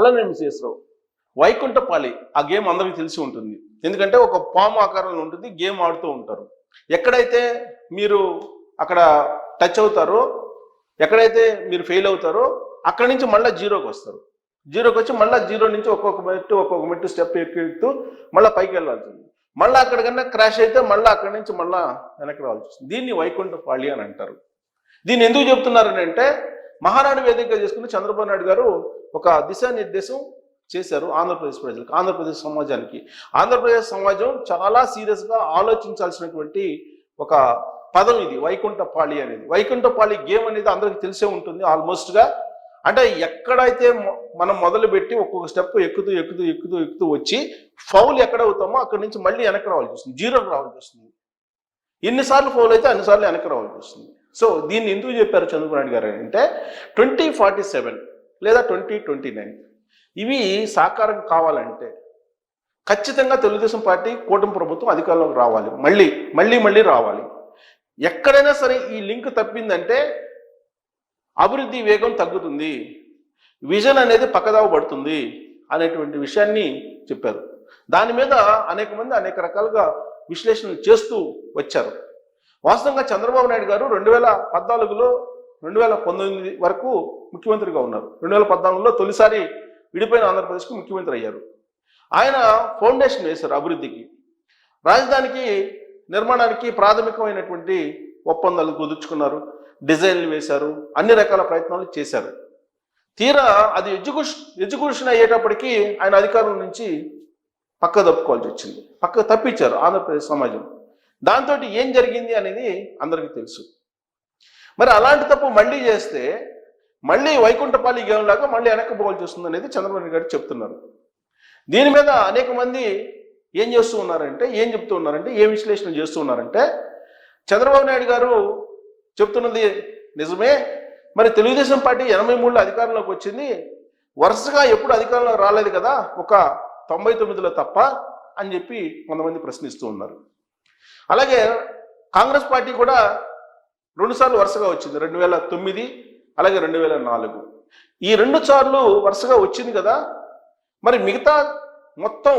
అలానే మిస్సెస్రావు వైకుంఠపాలి ఆ గేమ్ అందరికీ తెలిసి ఉంటుంది. ఎందుకంటే ఒక పాము ఆకారంలో ఉంటుంది గేమ్ ఆడుతూ ఉంటారు. ఎక్కడైతే మీరు అక్కడ టచ్ అవుతారో ఎక్కడైతే మీరు ఫెయిల్ అవుతారో అక్కడి నుంచి మళ్ళీ జీరోకి వస్తారు. జీరోకి వచ్చి మళ్ళీ జీరో నుంచి ఒక్కొక్క మెట్టు ఒక్కొక్క మెట్టు స్టెప్ ఎక్కుతూ మళ్ళీ పైకి వెళ్ళాల్సి ఉంది మళ్ళీ అక్కడికన్నా క్రాష్ అయితే మళ్ళీ అక్కడి నుంచి మళ్ళీ వెనక్కి రావాల్సి వస్తుంది. దీన్ని వైకుంఠపాళి అని అంటారు. దీన్ని ఎందుకు చెప్తున్నారని అంటే మహానాడు వేదికగా చేసుకుని చంద్రబాబు నాయుడు గారు ఒక దిశానిర్దేశం చేశారు ఆంధ్రప్రదేశ్ ప్రజలకు ఆంధ్రప్రదేశ్ సమాజానికి. ఆంధ్రప్రదేశ్ సమాజం చాలా సీరియస్గా ఆలోచించాల్సినటువంటి ఒక పదం ఇది వైకుంఠపాళి అనేది. వైకుంఠపాళి గేమ్ అనేది అందరికి తెలిసే ఉంటుంది ఆల్మోస్ట్గా అంటే ఎక్కడైతే మనం మొదలుపెట్టి ఒక్కొక్క స్టెప్ ఎక్కుతూ ఎక్కుతూ ఎక్కుతూ ఎక్కుతూ వచ్చి ఫౌల్ ఎక్కడ అవుతామో అక్కడి నుంచి మళ్ళీ వెనక్కి రావాల్సి వస్తుంది జీరోకి రావాల్సి వస్తుంది. ఎన్నిసార్లు ఫౌల్ అయితే అన్నిసార్లు వెనక్కి రావాల్సి వస్తుంది. సో దీన్ని ఎందుకు చెప్పారు చంద్రబాబు గారు అంటే ట్వంటీ ఫార్టీ సెవెన్ లేదా ట్వంటీ ట్వంటీ నైన్ ఇవి సాకారం కావాలంటే ఖచ్చితంగా తెలుగుదేశం పార్టీ కూటమి ప్రభుత్వం అధికారంలోకి రావాలి. మళ్ళీ మళ్ళీ మళ్ళీ రావాలి. ఎక్కడైనా సరే ఈ లింక్ తప్పిందంటే అభివృద్ధి వేగం తగ్గుతుంది. విజన్ అనేది పక్కదావ పడుతుంది అనేటువంటి విషయాన్ని చెప్పారు. దాని మీద అనేక మంది అనేక రకాలుగా విశ్లేషణలు చేస్తూ వచ్చారు. వాస్తవంగా చంద్రబాబు నాయుడు గారు రెండు వేల పద్నాలుగులో రెండు వేల పంతొమ్మిది వరకు ముఖ్యమంత్రిగా ఉన్నారు. రెండు వేల పద్నాలుగులో తొలిసారి విడిపోయిన ఆంధ్రప్రదేశ్కు ముఖ్యమంత్రి అయ్యారు. ఆయన ఫౌండేషన్ వేశారు అభివృద్ధికి. రాజధానికి నిర్మాణానికి ప్రాథమికమైనటువంటి ఒప్పందాలు కుదుర్చుకున్నారు. డిజైన్లు వేశారు అన్ని రకాల ప్రయత్నాలు చేశారు. తీరా అది ఎగ్జిక్యూషన్ ఎగ్జిక్యూషన్ అయ్యేటప్పటికీ ఆయన అధికారం నుంచి పక్క తప్పుకోవాల్సి వచ్చింది. పక్క తప్పించారు ఆంధ్రప్రదేశ్ సమాజం. దాంతో ఏం జరిగింది అనేది అందరికీ తెలుసు. మరి అలాంటి తప్పు మళ్ళీ చేస్తే మళ్ళీ వైకుంఠపాలి గేమ్ లాగా మళ్ళీ వెనక్కి పోవాల్సి వస్తుంది అనేది చంద్రబాబు గారు చెప్తున్నారు. దీని మీద అనేక మంది ఏం చేస్తూ ఉన్నారంటే ఏం చెప్తూ ఉన్నారంటే ఏ విశ్లేషణ చేస్తూ ఉన్నారంటే చంద్రబాబు నాయుడు గారు చెప్తున్నది నిజమే మరి తెలుగుదేశం పార్టీ ఎనభై మూడులో అధికారంలోకి వచ్చింది వరుసగా ఎప్పుడు అధికారంలోకి రాలేదు కదా ఒక తొంభై తొమ్మిదిలో తప్ప అని చెప్పి కొంతమంది ప్రశ్నిస్తూ ఉన్నారు. అలాగే కాంగ్రెస్ పార్టీ కూడా రెండుసార్లు వరుసగా వచ్చింది. రెండు వేల తొమ్మిది అలాగే రెండు వేల నాలుగు. ఈ రెండు సార్లు వరుసగా వచ్చింది కదా. మరి మిగతా మొత్తం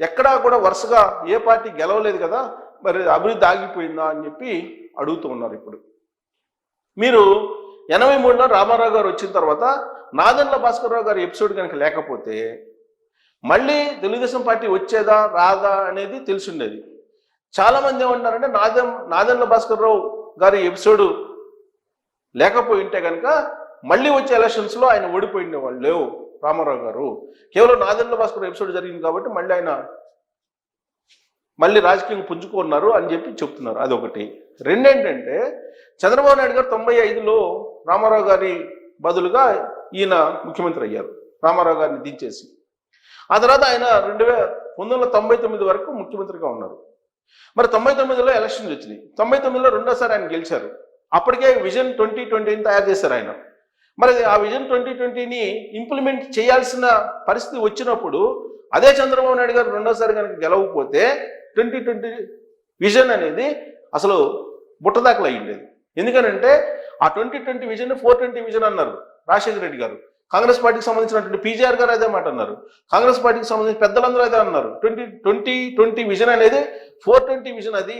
ఎక్కడా కూడా వరుసగా ఏ పార్టీ గెలవలేదు కదా. మరి అభివృద్ధి ఆగిపోయిందా అని చెప్పి అడుగుతూ ఉన్నారు ఇప్పుడు. మీరు ఎనభై మూడులో రామారావు గారు వచ్చిన తర్వాత నాదెండ్ల భాస్కర్రావు గారి ఎపిసోడ్ కనుక లేకపోతే మళ్ళీ తెలుగుదేశం పార్టీ వచ్చేదా రాదా అనేది తెలిసిండేది చాలా మంది ఏమంటారంటే నాదెం నాదెండ్ల భాస్కర్రావు గారి ఎపిసోడ్ లేకపోయి ఉంటే కనుక మళ్ళీ వచ్చే ఎలక్షన్స్లో ఆయన ఓడిపోయిన వాళ్ళు లేవు రామారావు గారు. కేవలం నాదెండ్ల భాస్కర్ ఎపిసోడ్ జరిగింది కాబట్టి మళ్ళీ ఆయన మళ్ళీ రాజకీయం పుంజుకున్నారు అని చెప్పి చెప్తున్నారు. అదొకటి. రెండేంటంటే చంద్రబాబు నాయుడు గారు తొంభై ఐదులో రామారావు గారి బదులుగా ఈయన ముఖ్యమంత్రి అయ్యారు రామారావు గారిని దించేసి. ఆ తర్వాత ఆయన రెండు వేల పంతొమ్మిది వందల తొంభై తొమ్మిది వరకు ముఖ్యమంత్రిగా ఉన్నారు. మరి తొంభై తొమ్మిదిలో ఎలక్షన్స్ వచ్చినాయి. తొంభై తొమ్మిదిలో రెండోసారి ఆయన గెలిచారు. అప్పటికే విజన్ ట్వంటీ ట్వంటీని తయారు చేశారు ఆయన. మరి ఆ విజన్ ట్వంటీ ట్వంటీని ఇంప్లిమెంట్ చేయాల్సిన పరిస్థితి వచ్చినప్పుడు అదే చంద్రబాబు నాయుడు గారు రెండోసారి కనుక గెలవకపోతే ట్వంటీ ట్వంటీ విజన్ అనేది అసలు బుట్టదాకలు అయ్యిండేది. ఎందుకనంటే ఆ twenty twenty vision four twenty vision అన్నారు రాజశేఖర రెడ్డి గారు. కాంగ్రెస్ పార్టీకి సంబంధించినటువంటి పీజీఆర్ గారు అదే మాట అన్నారు. కాంగ్రెస్ పార్టీకి సంబంధించిన పెద్దలందరూ అదే అన్నారు. ట్వంటీ ట్వంటీ ట్వంటీ విజన్ అనేది ఫోర్ ట్వంటీ విజన్ అది.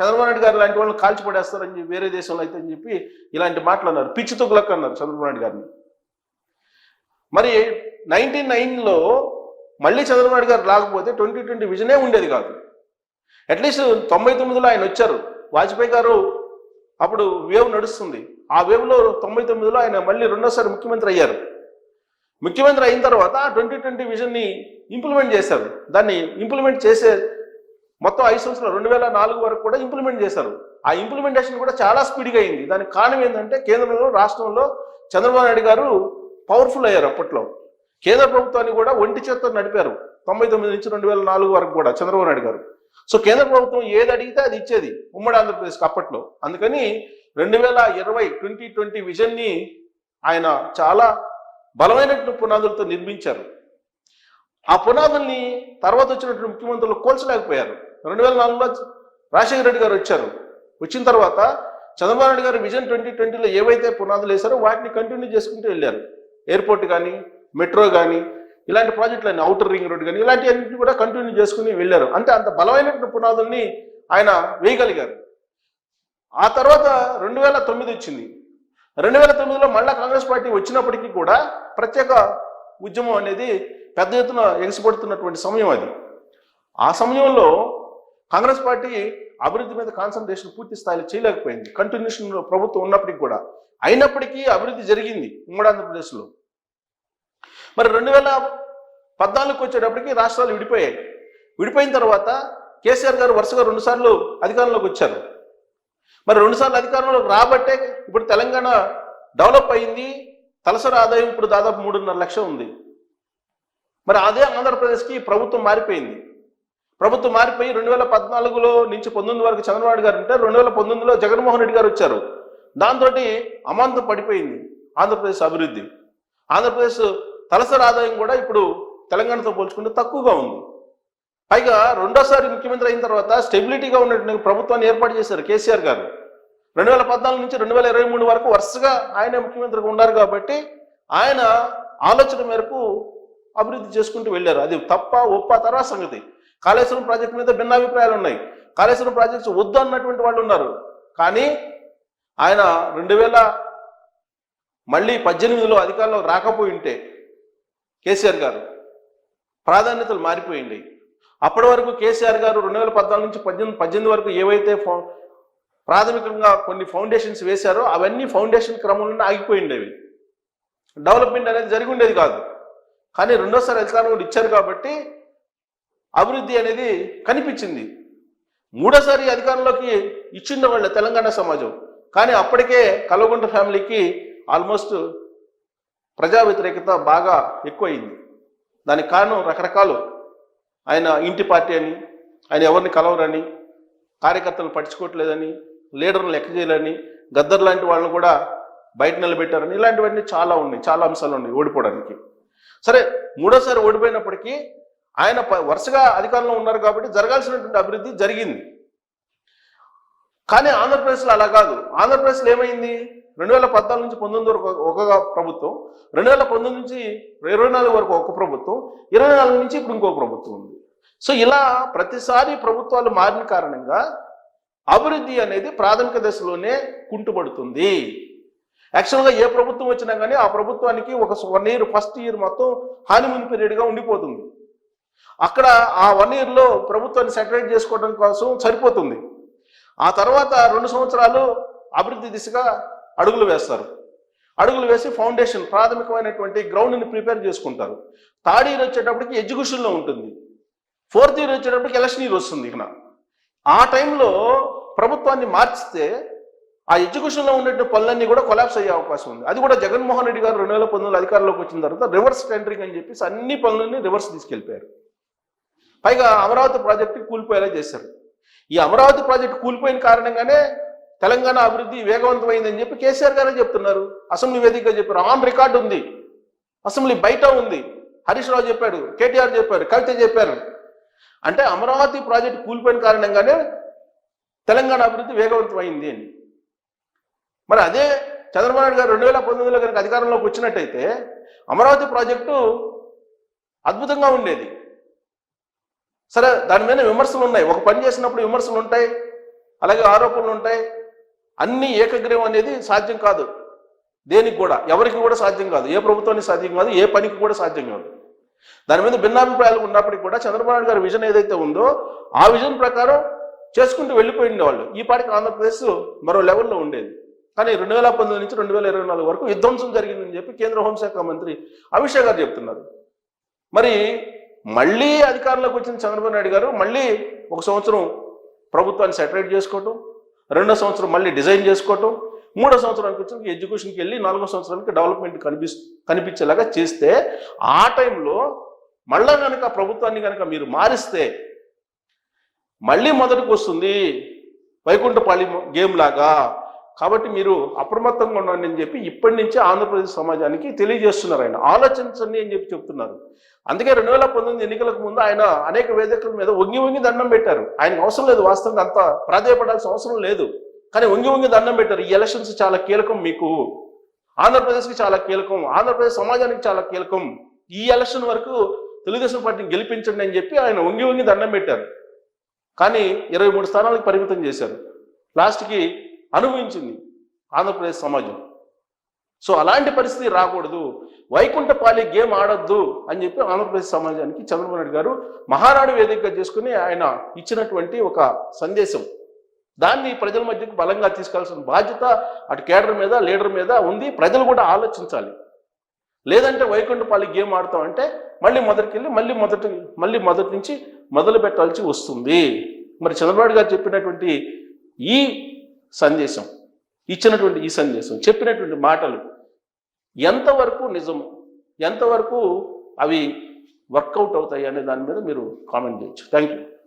చంద్రబాబు నాయుడు గారు లాంటి వాళ్ళని కాల్చిపడేస్తారని చెప్పి వేరే దేశంలో అయితే అని చెప్పి ఇలాంటి మాటలు అన్నారు. పిచ్చి తుగ్లక్ అన్నారు చంద్రబాబు నాయుడు గారిని. మరి నైన్టీ నైన్లో మళ్ళీ చంద్రబాబు నాయుడు గారు రాకపోతే ట్వంటీ ట్వంటీ విజనే ఉండేది కాదు. అట్లీస్ట్ తొంభై తొమ్మిదిలో ఆయన వచ్చారు. వాజ్పేయి గారు అప్పుడు వేవ్ నడుస్తుంది. ఆ వేవ్లో తొంభై తొమ్మిదిలో ఆయన మళ్ళీ రెండోసారి ముఖ్యమంత్రి అయ్యారు. ముఖ్యమంత్రి అయిన తర్వాత ట్వంటీ ట్వంటీ విజన్ని ఇంప్లిమెంట్ చేశారు. దాన్ని ఇంప్లిమెంట్ చేసే మొత్తం ఐదు సంవత్సరాలు రెండు వేల నాలుగు వరకు కూడా ఇంప్లిమెంట్ చేశారు. ఆ ఇంప్లిమెంటేషన్ కూడా చాలా స్పీడ్గా అయింది. దానికి కారణం ఏంటంటే కేంద్రంలో రాష్ట్రంలో చంద్రబాబు నాయుడు గారు పవర్ఫుల్ అయ్యారు అప్పట్లో. కేంద్ర ప్రభుత్వాన్ని కూడా ఒంటి చేత్తో నడిపారు. తొంభై తొమ్మిది నుంచి రెండు వేల నాలుగు వరకు కూడా చంద్రబాబు నాయుడు గారు. సో కేంద్ర ప్రభుత్వం ఏది అడిగితే అది ఇచ్చేది ఉమ్మడి ఆంధ్రప్రదేశ్కి అప్పట్లో. అందుకని రెండు వేల ఇరవై ట్వంటీ ట్వంటీ విజన్ని ఆయన చాలా బలమైనటువంటి పునాదులతో నిర్మించారు. ఆ పునాదుల్ని తర్వాత వచ్చినటువంటి ముఖ్యమంత్రులు కోల్చలేకపోయారు. రెండు వేల నాలుగులో రాజశేఖర రెడ్డి గారు వచ్చారు. వచ్చిన తర్వాత చంద్రబాబు నాయుడు గారు విజన్ ట్వంటీ ట్వంటీలో ఏవైతే పునాదులు వేశారో వాటిని కంటిన్యూ చేసుకుంటూ వెళ్ళారు. ఎయిర్పోర్ట్ కానీ మెట్రో కానీ ఇలాంటి ప్రాజెక్టులన్నీ అవుటర్ రింగ్ రోడ్ కానీ ఇలాంటివన్నీ కూడా కంటిన్యూ చేసుకుని వెళ్ళారు. అంటే అంత బలమైనటువంటి పునాదుల్ని ఆయన వేయగలిగారు. ఆ తర్వాత రెండు వేల తొమ్మిది వచ్చింది. రెండు వేల తొమ్మిదిలో మళ్ళా కాంగ్రెస్ పార్టీ వచ్చినప్పటికీ కూడా ప్రత్యేక ఉద్యమం అనేది పెద్ద ఎత్తున ఎగసిపడుతున్నటువంటి సమయం అది. ఆ సమయంలో కాంగ్రెస్ పార్టీ అభివృద్ధి మీద కాన్సన్ట్రేషన్ పూర్తి స్థాయిలో చేయలేకపోయింది. కంటిన్యూషన్ ప్రభుత్వం ఉన్నప్పటికీ కూడా. అయినప్పటికీ అభివృద్ధి జరిగింది ఉమ్మడి ఆంధ్రప్రదేశ్లో. మరి రెండు వేల పద్నాలుగుకి వచ్చేటప్పటికి రాష్ట్రాలు విడిపోయాయి. విడిపోయిన తర్వాత కేసీఆర్ గారు వరుసగా రెండుసార్లు అధికారంలోకి వచ్చారు. మరి రెండుసార్లు అధికారంలోకి రాబట్టే ఇప్పుడు తెలంగాణ డెవలప్ అయింది. తలసరి ఆదాయం ఇప్పుడు దాదాపు మూడున్నర లక్ష ఉంది. మరి అదే ఆంధ్రప్రదేశ్కి ప్రభుత్వం మారిపోయింది. ప్రభుత్వం మారిపోయి రెండు వేల పద్నాలుగులో నుంచి పంతొమ్మిది వరకు చంద్రబాబు గారు ఉంటే రెండు వేల పంతొమ్మిదిలో జగన్మోహన్ రెడ్డి గారు వచ్చారు. దాంతో అమాంతం పడిపోయింది ఆంధ్రప్రదేశ్ అభివృద్ధి. ఆంధ్రప్రదేశ్ తలసరి ఆదాయం కూడా ఇప్పుడు తెలంగాణతో పోల్చుకుంటే తక్కువగా ఉంది. పైగా రెండోసారి ముఖ్యమంత్రి అయిన తర్వాత స్టెబిలిటీగా ఉన్నటువంటి ప్రభుత్వాన్ని ఏర్పాటు చేశారు కేసీఆర్ గారు. రెండు వేల పద్నాలుగు నుంచి రెండు వేల ఇరవై మూడు వరకు వరుసగా ఆయన ముఖ్యమంత్రిగా ఉన్నారు కాబట్టి ఆయన ఆలోచన మేరకు అభివృద్ధి చేసుకుంటూ వెళ్ళారు. అది తప్ప ఒప్ప తర్వాత సంగతి. కాళేశ్వరం ప్రాజెక్టు మీద భిన్నాభిప్రాయాలు ఉన్నాయి. కాళేశ్వరం ప్రాజెక్ట్స్ వద్దు అన్నటువంటి వాళ్ళు ఉన్నారు. కానీ ఆయన రెండు వేల మళ్ళీ పద్దెనిమిదిలో అధికారంలో రాకపోయి ఉంటే కేసీఆర్ గారు ప్రాధాన్యతలు మారిపోయింది. అప్పటి వరకు కేసీఆర్ గారు రెండు వేల పద్నాలుగు నుంచి పద్దెనిమిది పద్దెనిమిది వరకు ఏవైతే ప్రాథమికంగా కొన్ని ఫౌండేషన్స్ వేశారో అవన్నీ ఫౌండేషన్ క్రమంలోనే ఆగిపోయిండేవి. డెవలప్మెంట్ అనేది జరిగి ఉండేది కాదు. కానీ రెండోసారి అధికారం కూడా ఇచ్చారు కాబట్టి అభివృద్ధి అనేది కనిపించింది. మూడోసారి అధికారంలోకి ఇచ్చింది వాళ్ళ తెలంగాణ సమాజం. కానీ అప్పటికే కల్వకుంట్ల ఫ్యామిలీకి ఆల్మోస్ట్ ప్రజా వ్యతిరేకత బాగా ఎక్కువైంది. దానికి కారణం రకరకాలు. ఆయన ఇంటి పార్టీ అని ఆయన ఎవరిని కలవరని కార్యకర్తలు పట్టించుకోవట్లేదని లీడర్లు లెక్క చేయాలని గద్దర్ లాంటి వాళ్ళని కూడా బయట నిలబెట్టారని ఇలాంటివన్నీ చాలా ఉన్నాయి చాలా అంశాలు ఉన్నాయి ఓడిపోవడానికి. సరే మూడోసారి ఓడిపోయినప్పటికీ ఆయన ప- వరుసగా అధికారంలో ఉన్నారు కాబట్టి జరగాల్సినటువంటి అభివృద్ధి జరిగింది. కానీ ఆంధ్రప్రదేశ్లో అలా కాదు. ఆంధ్రప్రదేశ్లో ఏమైంది? రెండు వేల పద్నాలుగు నుంచి పంతొమ్మిది వరకు ఒక ప్రభుత్వం రెండు వేల పంతొమ్మిది నుంచి ఇరవై నాలుగు వరకు ఒక ప్రభుత్వం ఇరవై నాలుగు నుంచి ఇప్పుడు ఇంకో ప్రభుత్వం ఉంది. సో ఇలా ప్రతిసారి ప్రభుత్వాలు మారిన కారణంగా అభివృద్ధి అనేది ప్రాథమిక దశలోనే కుంటుపడుతుంది. యాక్చువల్గా ఏ ప్రభుత్వం వచ్చినా కానీ ఆ ప్రభుత్వానికి ఒక వన్ ఇయర్ ఫస్ట్ ఇయర్ మొత్తం హానిమూన్ పీరియడ్గా ఉండిపోతుంది. అక్కడ ఆ వన్ ఇయర్లో ప్రభుత్వాన్ని సెటరేట్ చేసుకోవడం కోసం సరిపోతుంది. ఆ తర్వాత రెండు సంవత్సరాలు అభివృద్ధి దిశగా అడుగులు వేస్తారు. అడుగులు వేసి ఫౌండేషన్ ప్రాథమికమైనటువంటి గ్రౌండ్ని ప్రిపేర్ చేసుకుంటారు. థర్డ్ ఇయర్ వచ్చేటప్పటికి ఎడ్యుకేషన్లో ఉంటుంది. ఫోర్త్ ఇయర్ వచ్చేటప్పటికి ఎలక్షన్ ఇయర్ వస్తుంది ఇక్కడ ఆ టైంలో ప్రభుత్వాన్ని మార్చితే ఆ ఎడ్యుకేషన్లో ఉండేటువంటి పనులన్నీ కూడా కొలాప్స్ అయ్యే అవకాశం ఉంది. అది కూడా జగన్మోహన్ రెడ్డి గారు రెండు వేల పంతొమ్మిది అధికారంలోకి వచ్చిన తర్వాత రివర్స్ టెండరింగ్ అని చెప్పేసి అన్ని పనులన్నీ రివర్స్ తీసుకెళ్ళిపోయారు. పైగా అమరావతి ప్రాజెక్టు కూలిపోయేలా చేశారు. ఈ అమరావతి ప్రాజెక్టు కూలిపోయిన కారణంగానే తెలంగాణ అభివృద్ధి వేగవంతమైందని చెప్పి కేసీఆర్ గారే చెప్తున్నారు. అసెంబ్లీ వేదికగా చెప్పారు. ఆన్ రికార్డు ఉంది. అసెంబ్లీ బయట ఉంది. హరీష్ రావు చెప్పాడు కేటీఆర్ చెప్పారు కవిత చెప్పారు. అంటే అమరావతి ప్రాజెక్టు కూలిపోయిన కారణంగానే తెలంగాణ అభివృద్ధి వేగవంతమైంది అని. మరి అదే చంద్రబాబు నాయుడు గారు రెండు వేల పంతొమ్మిదిలో కనుక అధికారంలోకి వచ్చినట్టయితే అమరావతి ప్రాజెక్టు అద్భుతంగా ఉండేది. సరే దాని మీద విమర్శలు ఉన్నాయి. ఒక పని చేసినప్పుడు విమర్శలు ఉంటాయి అలాగే ఆరోపణలు ఉంటాయి. అన్ని ఏకగ్రీవం అనేది సాధ్యం కాదు. దేనికి కూడా? ఎవరికి కూడా సాధ్యం కాదు. ఏ ప్రభుత్వానికి సాధ్యం కాదు ఏ పనికి కూడా సాధ్యం కాదు. దాని మీద భిన్నాభిప్రాయాలు ఉన్నప్పటికీ కూడా చంద్రబాబు నాయుడు గారి విజన్ ఏదైతే ఉందో ఆ విజన్ ప్రకారం చేసుకుంటూ వెళ్ళిపోయింది వాళ్ళు. ఈ పాటికి ఆంధ్రప్రదేశ్ మరో లెవెల్లో ఉండేది. కానీ రెండు వేల పంతొమ్మిది నుంచి రెండు వేల ఇరవై నాలుగు వరకు విధ్వంసం జరిగిందని చెప్పి కేంద్ర హోంశాఖ మంత్రి అమిత్ షా గారు చెప్తున్నారు. మరి మళ్ళీ అధికారంలోకి వచ్చిన చంద్రబాబు నాయుడు గారు మళ్ళీ ఒక సంవత్సరం ప్రభుత్వాన్ని సెటరేట్ చేసుకోవటం రెండో సంవత్సరం మళ్ళీ డిజైన్ చేసుకోవటం మూడో సంవత్సరానికి వచ్చి ఎడ్యుకేషన్కి వెళ్ళి నాలుగో సంవత్సరానికి డెవలప్మెంట్ కనిపి కనిపించేలాగా చేస్తే ఆ టైంలో మళ్ళా కనుక ప్రభుత్వాన్ని కనుక మీరు మారిస్తే మళ్ళీ మొదటికి వస్తుంది వైకుంఠపాళి గేమ్ లాగా కాబట్టి మీరు అప్రమత్తంగా ఉండండి అని చెప్పి ఇప్పటి నుంచే ఆంధ్రప్రదేశ్ సమాజానికి తెలియజేస్తున్నారు ఆయన. ఆలోచించండి అని చెప్పి చెప్తున్నారు. అందుకే రెండు వేల పంతొమ్మిది ఎన్నికలకు ముందు ఆయన అనేక వేదికల మీద వంగి వంగి దండం పెట్టారు. ఆయనకు అవసరం లేదు వాస్తవంగా అంత ప్రాధాయపడాల్సిన అవసరం లేదు. కానీ వంగి వంగి దండం పెట్టారు. ఈ ఎలక్షన్స్ చాలా కీలకం మీకు. ఆంధ్రప్రదేశ్కి చాలా కీలకం. ఆంధ్రప్రదేశ్ సమాజానికి చాలా కీలకం. ఈ ఎలక్షన్ వరకు తెలుగుదేశం పార్టీని గెలిపించండి అని చెప్పి ఆయన వంగి వంగి దండం పెట్టారు. కానీ ఇరవై మూడు స్థానాలకు పరిమితం చేశారు. లాస్ట్కి అనుభవించింది ఆంధ్రప్రదేశ్ సమాజం. సో అలాంటి పరిస్థితి రాకూడదు. వైకుంఠపాలి గేమ్ ఆడొద్దు అని చెప్పి ఆంధ్రప్రదేశ్ సమాజానికి చంద్రబాబు నాయుడు గారు మహానాడు వేదికగా చేసుకుని ఆయన ఇచ్చినటువంటి ఒక సందేశం. దాన్ని ప్రజల మధ్యకు బలంగా తీసుకెళ్ళాల్సిన బాధ్యత అటు కేడర్ మీద లీడర్ మీద ఉంది. ప్రజలు కూడా ఆలోచించాలి. లేదంటే వైకుంఠపాలి గేమ్ ఆడతామంటే మళ్ళీ మొదటికెళ్ళి మళ్ళీ మొదటి మళ్ళీ మొదటి నుంచి మొదలు పెట్టాల్సి వస్తుంది. మరి చంద్రబాబు గారు చెప్పినటువంటి ఈ సందేశం ఇచ్చినటువంటి ఈ సందేశం చెప్పినటువంటి మాటలు ఎంతవరకు నిజము ఎంతవరకు అవి వర్కౌట్ అవుతాయి అనే దాని మీద మీరు కామెంట్ చేయొచ్చు. Thank you